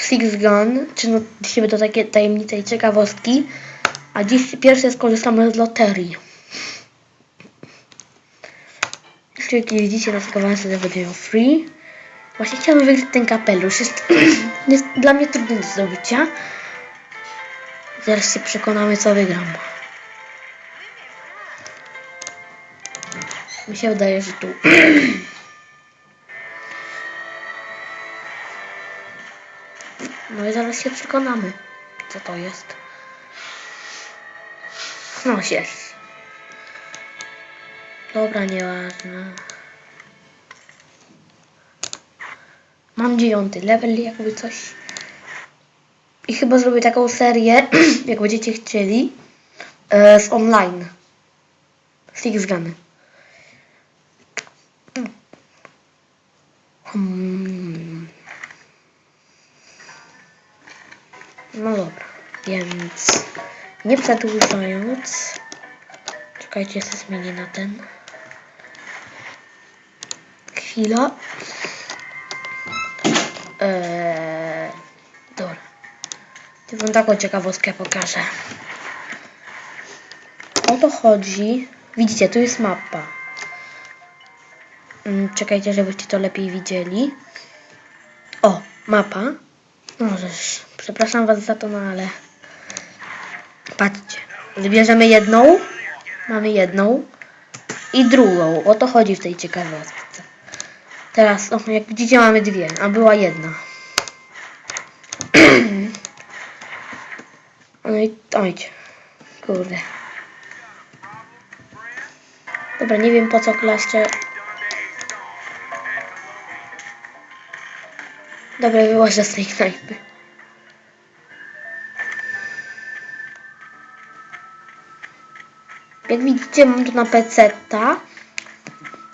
Six Gun, czy no dzisiaj będą takie tajemnice i ciekawostki. A dziś pierwsze skorzystamy z loterii. Jeśli jak widzicie na skawance video free. Właśnie chciałbym wygrać ten kapelusz. Jest, jest dla mnie trudny do zdobycia. Zaraz się przekonamy co wygram. Mi się wydaje, że tu. No i zaraz się przekonamy, co to jest. No jest. Dobra, nieważne. Mam dziewiąty level, jakby coś. I chyba zrobię taką serię, jak będziecie chcieli, e, z online. Six Guny. Hmm. No dobra, więc nie przedłużając, czekajcie, sobie zmienię na ten. Chwila. Eee, dobra. Ty wam taką ciekawostkę pokażę. O to chodzi. Widzicie, tu jest mapa. Mm, Czekajcie, żebyście to lepiej widzieli. O, mapa. Możesz. Przepraszam was za to, no ale. Patrzcie. Wybierzemy jedną. Mamy jedną. I drugą. O to chodzi w tej ciekawostce. Teraz, o, jak widzicie, mamy dwie, a była jedna. No i ojcie. Kurde. Dobra, nie wiem po co klaszczę. Dobra, wyłożę z tej knajpy. Jak widzicie, mam tu na PC-ta.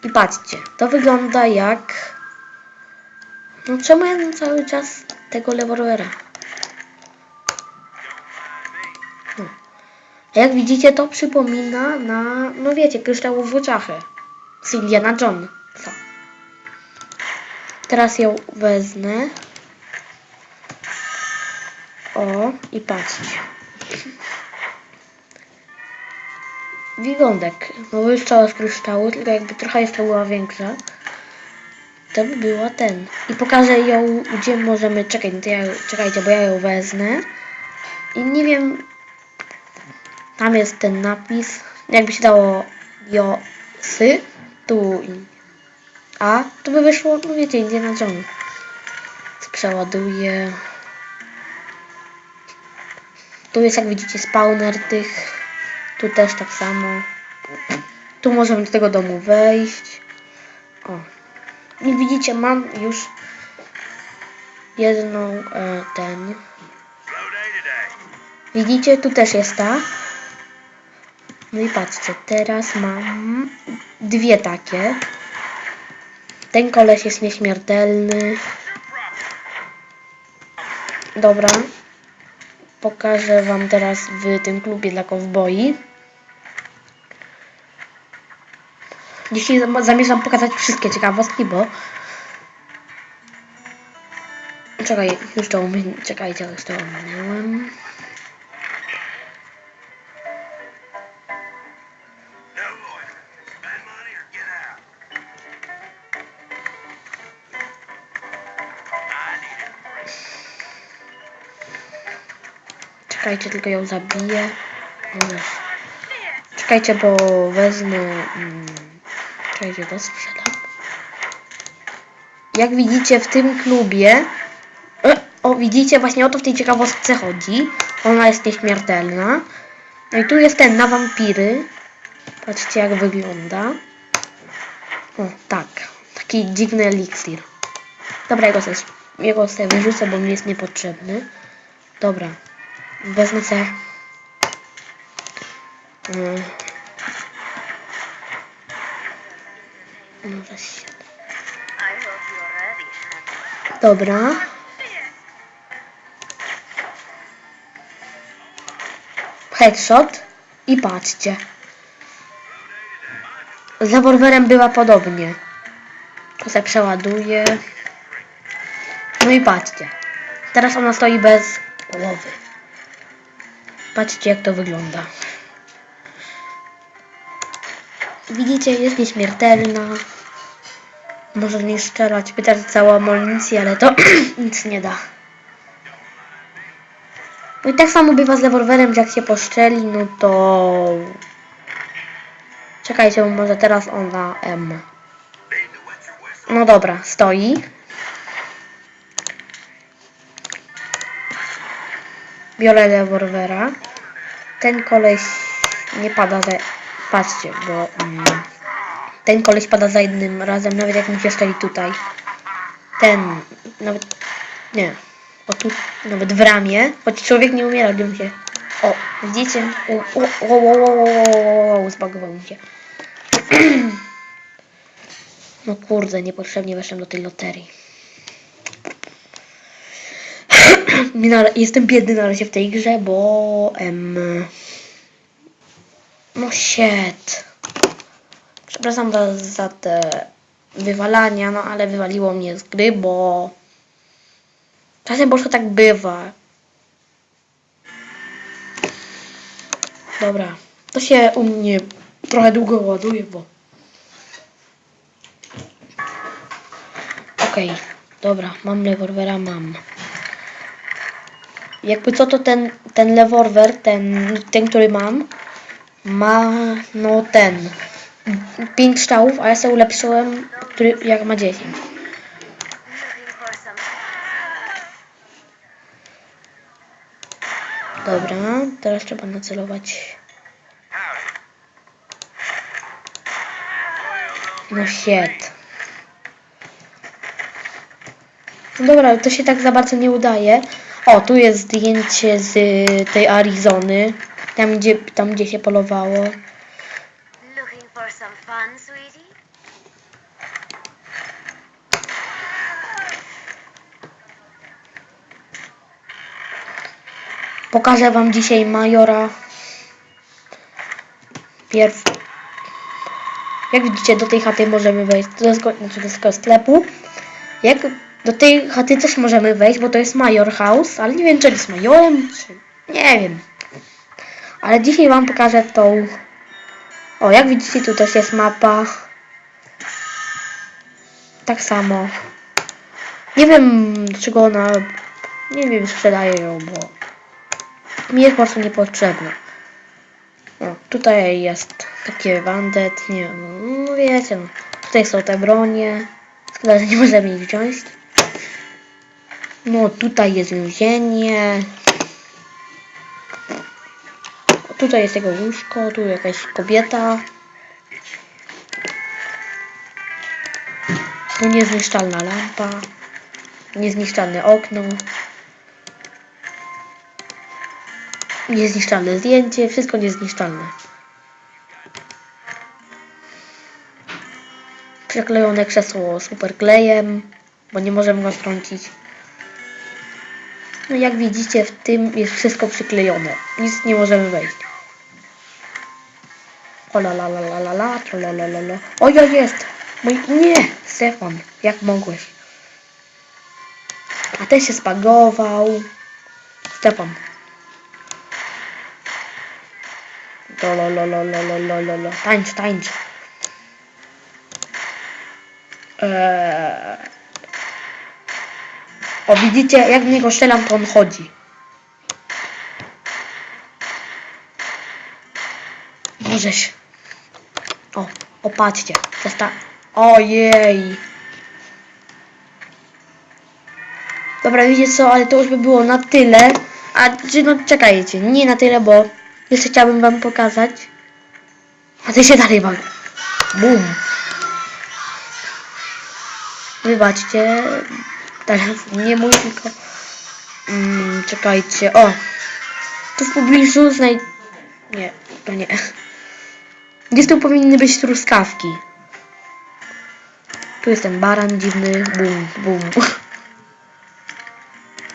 I patrzcie, to wygląda jak... No czemu ja mam cały czas tego rewolwera? No. A jak widzicie, to przypomina na, no wiecie, kryształową czachę. Z Indiana Jonesa. Teraz ją wezmę. O, i patrzcie. Wyglądek. No wyszczała z kryształu, tylko jakby trochę jeszcze była większa. To by była ten. I pokażę ją, gdzie możemy... Czekaj, no ja, czekajcie, bo ja ją wezmę. I nie wiem... Tam jest ten napis. Jakby się dało jo, sy, tu a, tu by wyszło, no wiecie, Indiana Jones. Przeładuję. Tu jest, jak widzicie, spawner tych. Tu też tak samo. Tu możemy do tego domu wejść. O. I widzicie, mam już jedną e, ten. Widzicie, tu też jest ta. No i patrzcie, teraz mam dwie takie. Ten koleś jest nieśmiertelny. Dobra. Pokażę wam teraz w tym klubie dla kowboi. Dzisiaj zam- zamierzam pokazać wszystkie ciekawostki, bo... Czekaj, już to umin... Czekajcie, już to ominęłem. Czekajcie, tylko ją zabiję. Już. Czekajcie, bo wezmę... Mm, czekajcie, to sprzedam. Jak widzicie w tym klubie... E, o, widzicie, właśnie o to w tej ciekawostce chodzi. Ona jest nieśmiertelna. No i tu jest ten na wampiry. Patrzcie, jak wygląda. O, tak. Taki dziwny eliksir. Dobra, jego sobie, jego sobie wyrzucę, bo mi jest niepotrzebny. Dobra. Wezmę sobie... Mm. Honey. Dobra. Headshot. I patrzcie. Z rewolwerem była podobnie. To se przeładuje. No i patrzcie. Teraz ona stoi bez głowy. Patrzcie jak to wygląda. Widzicie, jest nieśmiertelna. Może w niej strzelać, pytać całą amunicję, ale to nic nie da. No i tak samo bywa z rewolwerem, że jak się poszczeli, no to... Czekajcie, może teraz ona M. No dobra, stoi. Biorę rewolwera. Ten koleś nie pada za... Patrzcie, bo... Mm, ten koleś pada za jednym razem, nawet jak mi się strzeli tutaj. Ten... Nawet... Nie. O tu... Nawet w ramię. Choć człowiek nie umiera, gdy mu się... O, widzicie? O, o, zbagował mi się. No kurde, niepotrzebnie weszłem do tej loterii. Mi na- Jestem biedny na razie w tej grze, bo... Em, no shit. Przepraszam za, za te wywalania, no ale wywaliło mnie z gry, bo... Czasem prostu tak bywa. Dobra. To się u mnie trochę długo ładuje, bo... Okej, dobra, mam rewolwera, mam. Jakby co to ten, ten rewolwer, ten, ten, który mam, ma, no ten, 5 strzałów, a ja sobie ulepszyłem, który, jak ma 10. Looking for some Dobra, teraz trzeba nacelować. No shit. No dobra, to się tak za bardzo nie udaje. O, tu jest zdjęcie z y, tej Arizony. Tam gdzie, tam gdzie się polowało. Pokażę wam dzisiaj Majora. Pierw. Jak widzicie, do tej chaty możemy wejść. Do znaczy do sklepu. Jak do tej chaty też możemy wejść, bo to jest Major House, ale nie wiem, czy jest Majorem, czy... Nie wiem. Ale dzisiaj wam pokażę tą... O, jak widzicie, tu też jest mapa. Tak samo. Nie wiem, dlaczego ona... Nie wiem, sprzedaje ją, bo... Mi jest po prostu niepotrzebne. O, tutaj jest takie bandet, nie wiem, no wiecie, no. Tutaj są te bronie. Szkoda, że nie możemy ich wziąć. No, tutaj jest więzienie. Tutaj jest jego łóżko, tu jakaś kobieta. Tu niezniszczalna lampa. Niezniszczalne okno. Niezniszczalne zdjęcie, wszystko niezniszczalne. Przeklejone krzesło super klejem, bo nie możemy go strącić. No jak widzicie, w tym jest wszystko przyklejone. Nic nie możemy wejść. O la la la la la la, la la la la. Ojo jest! Mój... Nie! Stefan, jak mogłeś? A ten się spagował. Stefan. Lo, lo, lo, lo, lo, lo, lo, lo, lo. Tańcz, tańcz. Eee... O, widzicie, jak w niego strzelam, to on chodzi. Możesz. O, opatrzcie. Przesta... Ojej. Dobra, wiecie co, ale to już by było na tyle. A, czy no czekajcie, nie na tyle, bo jeszcze chciałbym wam pokazać. A ty się dalej bawi. Bum. Wybaczcie. Teraz nie mój, tylko... Mm, czekajcie. O! Tu w pobliżu znaj... Nie, to nie. Gdzieś tu powinny być truskawki. Tu jest ten baran dziwny. Bum, bum.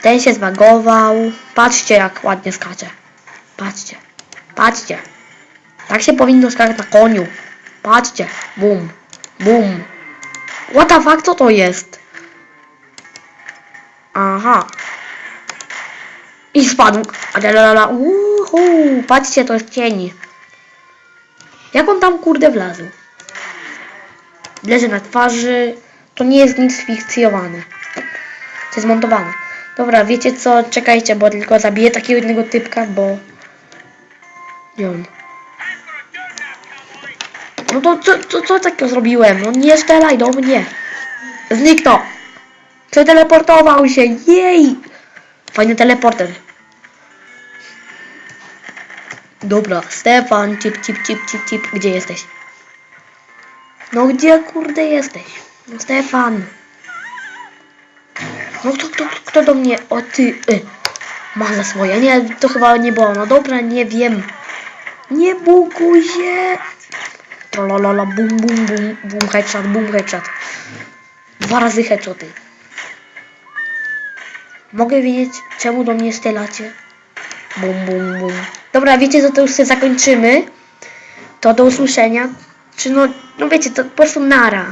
Ten się zbagował. Patrzcie jak ładnie skacze. Patrzcie. Patrzcie. Tak się powinno skakać na koniu. Patrzcie. Bum. Bum. What the fuck, co to jest? Aha. I spadł. Adalala. Uhu. Patrzcie, to jest cień. Jak on tam kurde wlazł? Leży na twarzy. To nie jest nic fikcjowane. To jest montowane. Dobra, wiecie co? Czekajcie, bo tylko zabiję takiego jednego typka, bo... Nie on. No to co, co, co takiego zrobiłem? No nie strzelaj do mnie. Zniknął. Przeteleportował się. Jej. Fajny teleporter. Dobra, Stefan, cip, cip, cip, cip, cip. Gdzie jesteś? No gdzie kurde jesteś? No Stefan. No kto, kto, kto do mnie? O ty. Y. Ma za swoje. Nie, to chyba nie było. No dobra, nie wiem. Nie bukuj się. Trololala, bum, bum, bum, bum, headshot, bum, headshot. Dwa razy headshoty. Mogę wiedzieć, czemu do mnie strzelacie? Bum, bum, bum. Dobra, wiecie co, to już sobie zakończymy. To do usłyszenia. Czy no, no wiecie, to po prostu nara.